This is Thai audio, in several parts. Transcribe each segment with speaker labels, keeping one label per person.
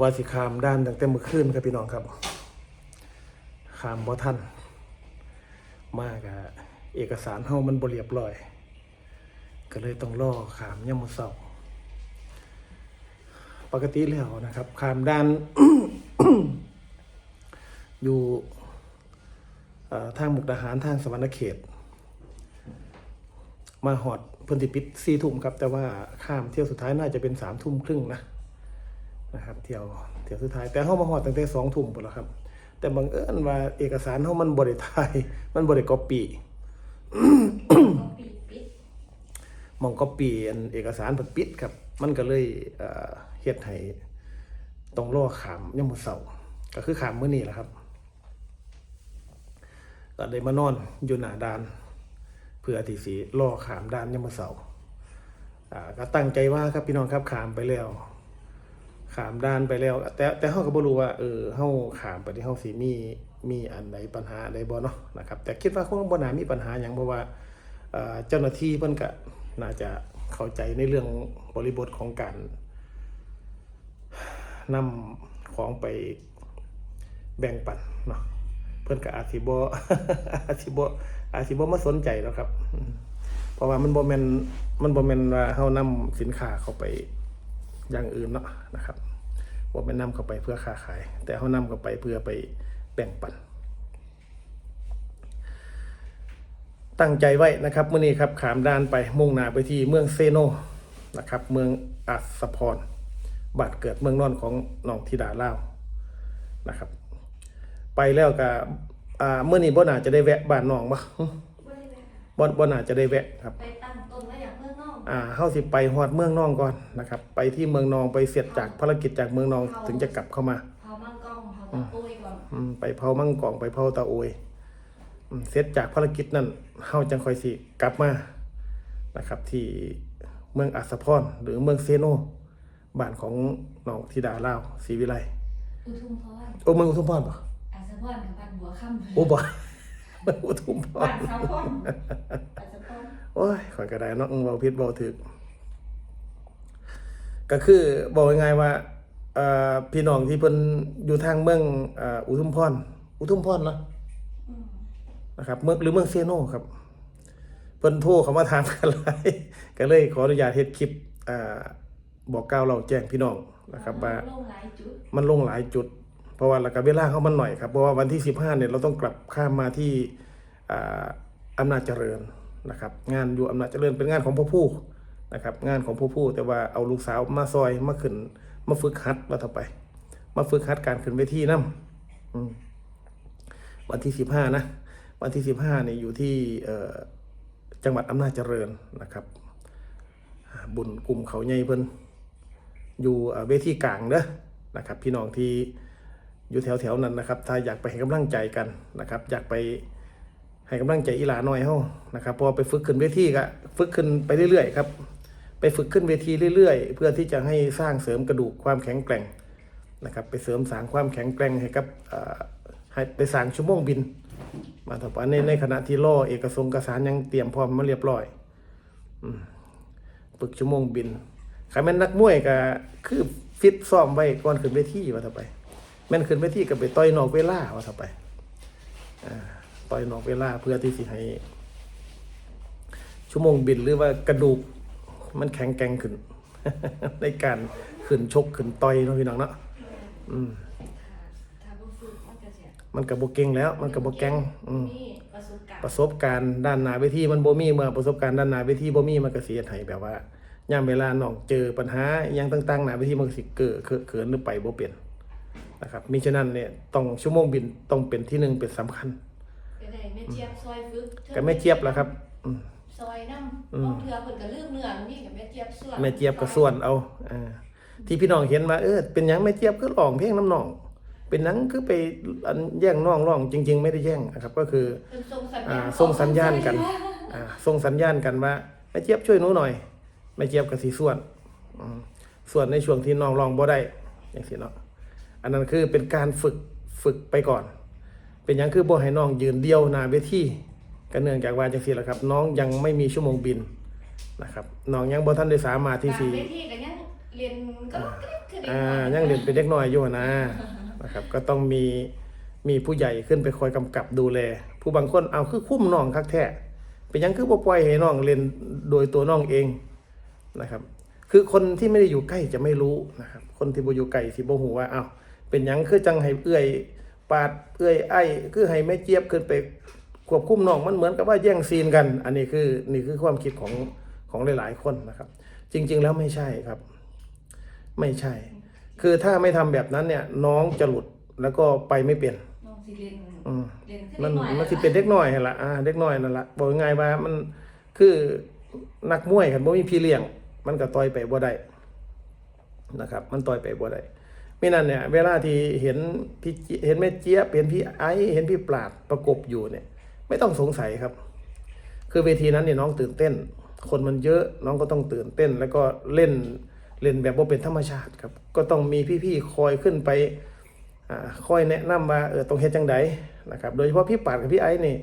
Speaker 1: ว่าสิขามด้านตั้งแต่เมื่อคืนครับพี่น้องครับขามบ่ทันมากอะเอกสารเฮามันบเรียบร้อย ก็เลยต้องรอขามยามมื้อเช้าปกติแล้วนะครับขามด้าน อยู่ทางมุกดาหารทางสวรรณเขต มาหอดพิ่นสิปิดสี่ทุ่มครับ แต่ว่าข้ามเที่ยวสุดท้ายน่าจะเป็นสามทุ่มครึ่งนะ นะครับเที่ยวเที่ยวสุดท้ายแต่เฮามาหอดตั้งแต่สองทุ่มพุ่นแล้วครับ แต่บังเอิญว่าเอกสารเฮามันบ่ได้ถ่ายมันบ่ได้ก๊อปปี้
Speaker 2: ก็ปิดปิด
Speaker 1: หมองก๊อปปี้อันเอกสารเพิ่นปิดครับ มันก็เลยเฮ็ดให้ต้องรอขามยามมื้อเช้าก็คือขามมื้อนี้แหละครับ ก็ได้มานอนอยู่หน้าด่าน เพื่อที่สิรอขามด่านยามมื้อเช้าอ่าก็ตั้งใจว่าครับพี่น้องครับขามไปแล้ว ขามด่านไปแล้ว แต่แต่เฮาก็บ่รู้ว่าเออเฮาขามไปที่เฮาสิมีมีอันใดปัญหาใดบ่เนาะนะครับ แต่คิดว่าคงบ่น่ามีปัญหาหยังเพราะว่าเออเจ้าหน้าที่เพิ่นก็น่าจะเข้าใจในเรื่องบริบทของการนำของไปแบ่งปันเนาะเพิ่นก็อาจสิบ่อาจสิบ่อาจสิบ่มาสนใจแล้วครับ เพราะว่ามันบ่แม่นมันบ่แม่นว่าเฮานำสินค้าเข้าไป อย่างอื่นเนาะนะครับว่าไม่นำเข้าไปเพื่อค้าขาย แต่เขานำเข้าไปเพื่อไปแบ่งปัน ตั้งใจไว้นะครับเมื่อนี้ครับขามด้านไปมุ่งหน้าไปที่เมืองเซโนนะครับ เมืองอัสสพรบาดเกิดเมืองนอนของน้องธิดาเล่าวนะครับ ไปแล้วก็อ่าเมื่อนี้บ่น่าจะได้แวะบ้านน้องบ่หึ
Speaker 2: ไม่ได้เลยค่ะ
Speaker 1: บ่บ่น่าจะได้แวะครับ
Speaker 2: ไปตั้งต้นไว้ อย่างเมืองนอก
Speaker 1: อ่าเฮาสิไปฮอดเมืองนองก่อนนะครับ ไปที่เมืองนองไปเสร็จจากภารกิจจากเมืองนองถึงจะกลับเข้ามา
Speaker 2: เผามังกรเผาตะปุยก่อน
Speaker 1: อืมไปเผามั่งกล่องไปเผาตาโอยอืมเสร็จจากภารกิจนั้นเฮาจังค่อยสิกลับมานะครับ ที่เมืองอัสสะพรหรือเมืองเซโนบ้านของน้องธิดาลาวศรีวิไล
Speaker 2: อุทุมพร
Speaker 1: โอ้เมืองอุทุมพรบ่
Speaker 2: อาสะพรกับบ้านบัวค่ำ
Speaker 1: โอ้บ่เมืองอุทุมพ
Speaker 2: บ้ารนสาวพรอาสะพร
Speaker 1: โอ้ยข่อยก็ได้เนาะอืมเว้าผิดเว้าถูกก็คือบอกง่ายๆว่าเอ่อพี่น้องที่เพิ่นอยู่ทางเมืองเอ่ออุทุมพรอุทุมพรเนาะ
Speaker 2: อืม
Speaker 1: นะครับเมืองหรือเมืองเซโนครับเพิ่นโทรเข้ามาถามกันหลายก็เลยขออนุญาตเฮ็ดคลิปอ่าบอกกล่าวเราแจ้งพี่น้องนะครับว่า
Speaker 2: ลงหลายจุด
Speaker 1: มันลงหลายจุด เพราะว่าแล้วก็เวลาเขามันหน่อยครับเพราะว่าวันที่ 15เนี่ยเราต้องกลับข้ามมาที่อ่าอำนาจเจริญ นะครับงานอยู่อำนาจเจริญเป็นงานของพ่อผู้นะครับงานของพ่อผู้แต่ว่าเอาลูกสาวมาซอยมาขึ้นมาฝึกหัดว่าต่อไป มาฝึกหัดการขึ้นเวทีนํอืมวันที่15นะวันที่15เนี่ยอยู่ที่จังหวัดอำนาจเจริญนะครับ บุญกลุ่มเขาใหญ่เพิ่นอยู่เอ่อเวทีกลางเด้อนะครับ พี่น้องที่อยู่แถวๆนั้นนะครับ ถ้าอยากไปให้กำลังใจกันนะครับ อยากไป ให้กำลังใจอีหลาน้อยเฮานะครับพอไปฝึกขึ้นเวทีก็ฝึกขึ้นไปเรื่อยๆครับไปฝึกขึ้นเวทีเรื่อยๆ เพื่อที่จะให้สร้างเสริมกระดูกความแข็งแกร่งนะครับไปเสริมสร้างความแข็งแกร่งให้กับให้ไปสางชั่วโมงบิน มาต่อไปในในขณะที่ล่อเอกสงกสารยังเตรียมพร้อมมาเรียบร้อยฝึกชั่วโมงบินใครแม่นนักมวยก็คือฟิตซ้อมไว้ก่อนขึ้นเวทีว่าเถอะไปแม่นขึ้นเวทีก็ไปต่อยนอกเวลาว่าเถอะไปอ่า ต่อยนอกเวลาเพื่อที่สิให้ชั่วโมงบินหรือว่ากระดูกมันแข็งแกร่งขึ้น ในการขึ้นชกขึ้นต่อยเนาะพี่น้องเนาะอืม
Speaker 2: มันก็เสีย
Speaker 1: มันก็บ่เก่งแล้ว มันก็บ่แกงอืม
Speaker 2: ประสบการณ์
Speaker 1: ด้านหน้าเวทีมันโบมีเมื่อประสบการณ์ด้านหน้าเวทีโบมีมันก็เฮ็ดให้แบบว่าย่ามเวลาน้องเจอปัญหาอหยังต่างๆหน้าเวทีมันก็สิเก้อเขินเขินหรือไปบ่เป็นนะครับมิฉะนั้นเนี่ยต้องชั่วโมงบินต้องเป็นที่หนึ่งเป็นสำคัญ
Speaker 2: ก็ได้แม่เจี๊ยบซอยฝึก
Speaker 1: ก็แม่เจี๊ยบล่ะครับอืม
Speaker 2: ซอยน้ำบางเทื่อเพิ่นก็ลืมเนื้อนี่กับแม่เจี๊ยบส่วน
Speaker 1: แม่เจี๊ยบก็ส่วนเอาอ่าที่พี่น้องเห็นว่าเออเป็นหยังแม่เจี๊ยบคือร้องเพลงน้ำน้อง เป็นหยังคือไปอันแย่งน้องร้องจริง ๆ ไม่ได้แย่งนะครับ ก็คือ
Speaker 2: เพิ่นส่งสัญ
Speaker 1: อ่า
Speaker 2: ญาณ
Speaker 1: ส่งสัญญาณกัน อ่าส่งสัญญาณกันว่าแม่เจี๊ยบช่วยหนูหน่อยแม่เจี๊ยบกับสีส่วนอืมส่วนในช่วงที่น้องร้องบ่ได้อย่างสิเนาะอันนั้นคือเป็นการฝึกฝึกไปก่อน เป็นหยังคือบ่ให้น้องยืนเดียวหน้าเวทีก็เนื่องจากว่าจังซี่แหละครับ น้องยังไม่มีชั่วโมงบินนะครับน้องยังบ่ทันได้สามารถที่สิ
Speaker 2: บางเวทีก็ยังเรียนก็คือเด็ก
Speaker 1: อ่า
Speaker 2: น้อย
Speaker 1: ยังเรียนเป็นเด็กน้อยอยู่นะนะครับ ก็ต้องมีมีผู้ใหญ่ขึ้นไปคอยกำกับดูแล ผู้บางคนเอาคือคุ้มน้องคักแท้เป็นหยังคือบ่ปล่อยให้น้องเรียนโดยตัวน้องเองนะครับ คือคนที่ไม่ได้อยู่ใกล้จะไม่รู้นะครับ คนที่บ่อยู่ไกลสิบ่ฮู้ว่าอ้าวเป็นหยังคือจังให้เอื้อย ปาดเอื้อยไอ้คือให้แม่เจี๊ยบขึ้นไปควบคุมน้องมันเหมือนกับว่าแย่งซีนกัน อันนี้คือนี่คือความคิดของของหลาย ๆ คนนะครับ จริง ๆ แล้วไม่ใช่ครับ ไม่ใช่ คือถ้าไม่ทำแบบนั้นเนี่ย น้องจะหลุดแล้วก็ไปไม่เป็น
Speaker 2: น้องสิเรียน
Speaker 1: อืม
Speaker 2: เรียนขึ้
Speaker 1: มัน
Speaker 2: เด็กอย
Speaker 1: มันสิเป็นเด็กน้อยหั่นละอ่าเด็กน้อยนั่นละบอกง่ายๆว่ามันคือนักมวยกันบ่มีพี่เลี้ยง มันก็ต่อยไปบ่ได้นะครับ มันต่อยไปบ่ได้ มินั้นเนี่ย เวลาที่เห็นพี่เห็นแม่เจี๊ยบเห็นพี่ไอเห็นพี่ปราดประกบอยู่เนี่ย ไม่ต้องสงสัยครับ คือเวทีนั้นเนี่ยน้องตื่นเต้น คนมันเยอะน้องก็ต้องตื่นเต้น แล้วก็เล่นเล่นแบบว่าเป็นธรรมชาติครับ ก็ต้องมีพี่ๆคอยขึ้นไปอ่าคอยแนะนำว่าเออตรงเฮ็ดจังไดนะครับ โดยเฉพาะพี่ปาดกับพี่ไอ้นี่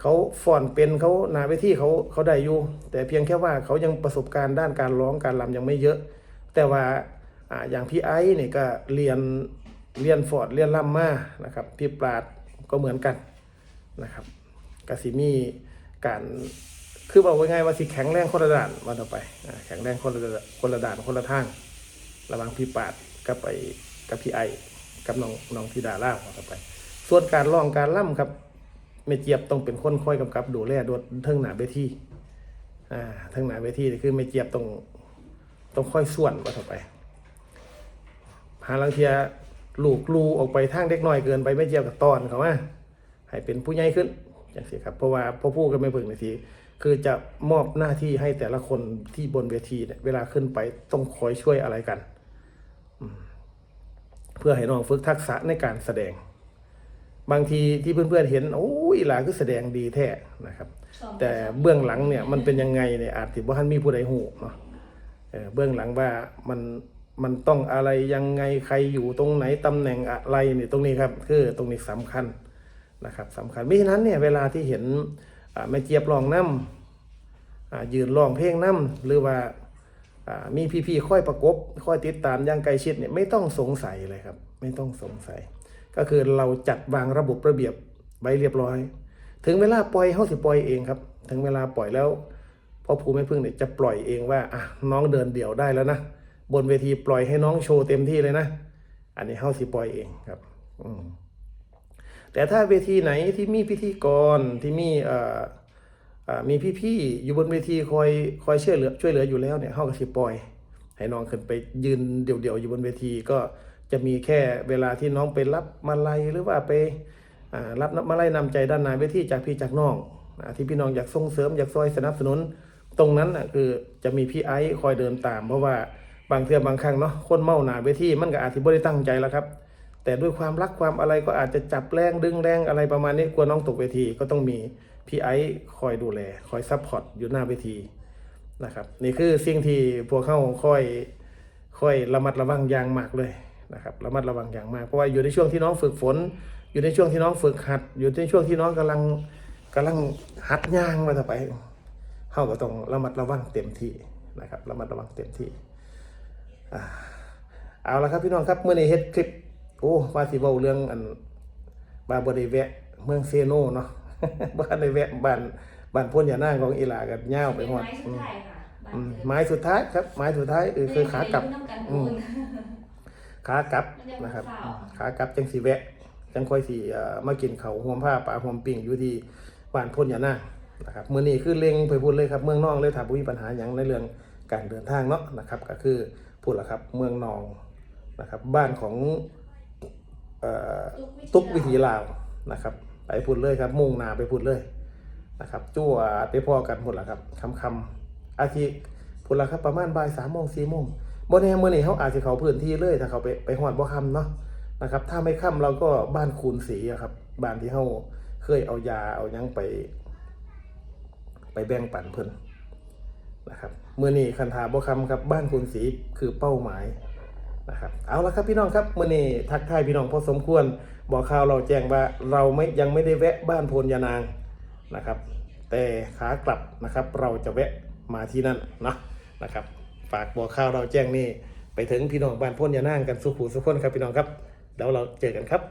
Speaker 1: เขาฟอนเป็นเขาหนาเวทีเขาเขาได้อยู่แต่เพียงแค่ว่าเขายังประสบการณ์ด้านการร้องการรำยังไม่เยอะ แต่ว่า อย่างพี่ไอ้นี่ก็เรียนเรียนฟอร์ดเรียนรำมานะครับพี่ปราดก็เหมือนกันนะครับกสิมีการคือบอกว่าไงายว่าสิแข็งแรงคนละด่านวันต่อไปแข็งแรงคนละคนละด่านคนละทาง ระว่างพี่ปาดกับไปกับพี่ไอกับน้องน้องธิดาล่าของต่อไป ส่วนการร้องการล่ำครับแม่เจี๊ยบต้องเป็นคนค่อยกำกับดูแลดวเทิงหนาเวทีอ่าเทิงหนาเวทีนี่คือแม่เจี๊ยบต้องต้องค่อยส่วนว่าต่อไปาลังเทียลูกลูออกไปทางเด็กน้อยเกินไปแม่เจียบกับตอนเขาว่าให้เป็นผู้ใหญ่ขึ้นอย่างสิครับเพราะว่าพ่อผู้ก็ไม่เพิ่งในทีคือจะมอบหน้าที่ให้แต่ละคนที่บนเวทีเนี่ยเวลาขึ้นไปต้องคอยช่วยอะไรกัน เพื่อให้น้องฝึกทักษะในการแสดง บางทีที่เพื่อนๆเห็นโอ้ยหลานคือแสดงดีแท้นะครับ แต่เบื้องหลังเนี่ยมันเป็นยังไงเนี่ยอาจถือว่าท่านมีผู้ใดหูเนาะเบื้องหลังว่ามัน มันต้องอะไรยังไงใครอยู่ตรงไหนตำแหน่งอะไรเนี่ยตรงนี้ครับคือตรงนี้สำคัญนะครับสำคัญไม่ฉะนั้นเนี่ยเวลาที่เห็นอ่าแม่เจี๊ยบรองน้ำยืนรองเพลงน้ำหรือว่าอ่ามีพี่ๆค่อยประกบค่อยติดตามอย่างใกล้ชิดเนี่ยไม่ต้องสงสัยเลยครับ ไม่ต้องสงสัย ก็คือเราจัดวางระบบระเบียบไว้เรียบร้อย ถึงเวลาปล่อยเขาสิปล่อยเองครับ ถึงเวลาปล่อยแล้วพ่อภูไม่พึ่งเนี่ยจะปล่อยเองว่าอะน้องเดินเดี่ยวได้แล้วนะ บนเวทีปล่อยให้น้องโชว์เต็มที่เลยนะ อันนี้เขาสิปล่อยเองครับแต่ถ้าเวทีไหนที่มีพิธีกรที่มีมีพี่ๆอยู่บนเวทีคอยคอยช่วยเหลือช่วยเหลืออยู่แล้วเนี่ยเขาก็สิปล่อย ให้น้องขึ้นไปยืนเดี่ยวๆอยู่บนเวทีก็จะมีแค่เวลาที่น้องไปรับมาลัยหรือว่าไปรับมาไล่นำใจด้านในเวทีจากพี่จากน้องอที่พี่น้องอยากส่งเสริมอยากซอยสนับสนุน ตรงนั้นน่ะคือจะมีพี่ไอซ์คอยเดินตาม เพราะว่า บางเทื่อบางครั้งเนาะคนเมาหนาเวทีมันก็อาจจะไม่ได้ตั้งใจแล้วครับ แต่ด้วยความรักความอะไรก็อาจจะจับแรงดึงแรงอะไรประมาณนี้กลัวน้องตกเวทีก็ต้องมีพี่ไอซ์คอยดูแล คอยซัพพอร์ตอยู่หน้าเวทีนะครับ นี่คือสิ่งที่พวกเขาค่อยค่อยระมัดระวังอย่างมากเลยนะครับระมัดระวังอย่างมากเพราะว่าอยู่ในช่วงที่น้องฝึกฝน อยู่ในช่วงที่น้องฝึกหัด อยู่ในช่วงที่น้องกำลังกำลังหัดย่างมาต่อไปเขาก็ต้องระมัดระวังเต็มที่นะครับระมัดระวังเต็มที่ เอาละครับพี่น้องครับเมื่อนี้เฮ็ดคลิปโอ้ว่าสิเว้าเรื่องอันบาบริแวะเมืองเซโนเนาะบ้านในแวะบ้านบ้านพ่นยานาของอีหลากับย่าวไป
Speaker 2: เป็น
Speaker 1: หมด
Speaker 2: ไม้สุดท้ายค่ะบ้าน
Speaker 1: อืม
Speaker 2: เกิด
Speaker 1: ไม้สุดท้ายครับไม้สุดท้ายเออคือขากลับ
Speaker 2: เล่นน้ำกัน
Speaker 1: อืม
Speaker 2: คุณ
Speaker 1: ขากลับ
Speaker 2: มันยัง
Speaker 1: นะครับ
Speaker 2: เปล่า
Speaker 1: อืมขากลับจังสีแวะ จังค่อยสีมากินเขาวห่วมผ้าป่าห่วมปิ่งอยู่ที่บ้านพ้นยานาคนะครับมื้อนี้คือเล็งไปพูดเลยครับเมืองนองเลยถามบ่มีปัญหาหยังในเรื่องการเดินทางเนาะนะครับ ก็คือ พูดละครับ เมืองนองนะครับ บ้านของเอ่อตุ๊กวิถีลาวนะครับ ไปพูดเลยครับ มุ่งหนาไปพูดเลยนะครับจั่วไปพอกันหมดละครับคำคำๆอาทิพูดละครับประมาณบ่ายสามโมงสี่โมงบนแห่เมื่อนี้เขาอาจจะเขาพื้นที่เลยถ้าเขาไปไปหอดบ่คำเนาะนะครับ ถ้าไม่ค่ำเราก็บ้านคูณสีอะครับบ้านที่เขาเคยเอายาเอาหยังไป ไปแบ่งปันเพิ่น นะครับเมื่อนี้คันถาบ่คำครับบ้านคูณสีคือเป้าหมายนะครับเอาละครับพี่น้องครับเมื่อนี้ทักทายพี่น้องพอสมควรบอกข่าวเราแจ้งว่าเราไม่ยังไม่ได้แวะบ้านโพนยานางนะครับ แต่ขากลับนะครับเราจะแวะมาที่นั่นนะนะครับฝากบอกข่าวเราแจ้งนี่ไปถึงพี่น้องบ้านพ้นยานางกันสุขุสุขคนครับพี่น้องครับเดี๋ยวเราเจอกันครับ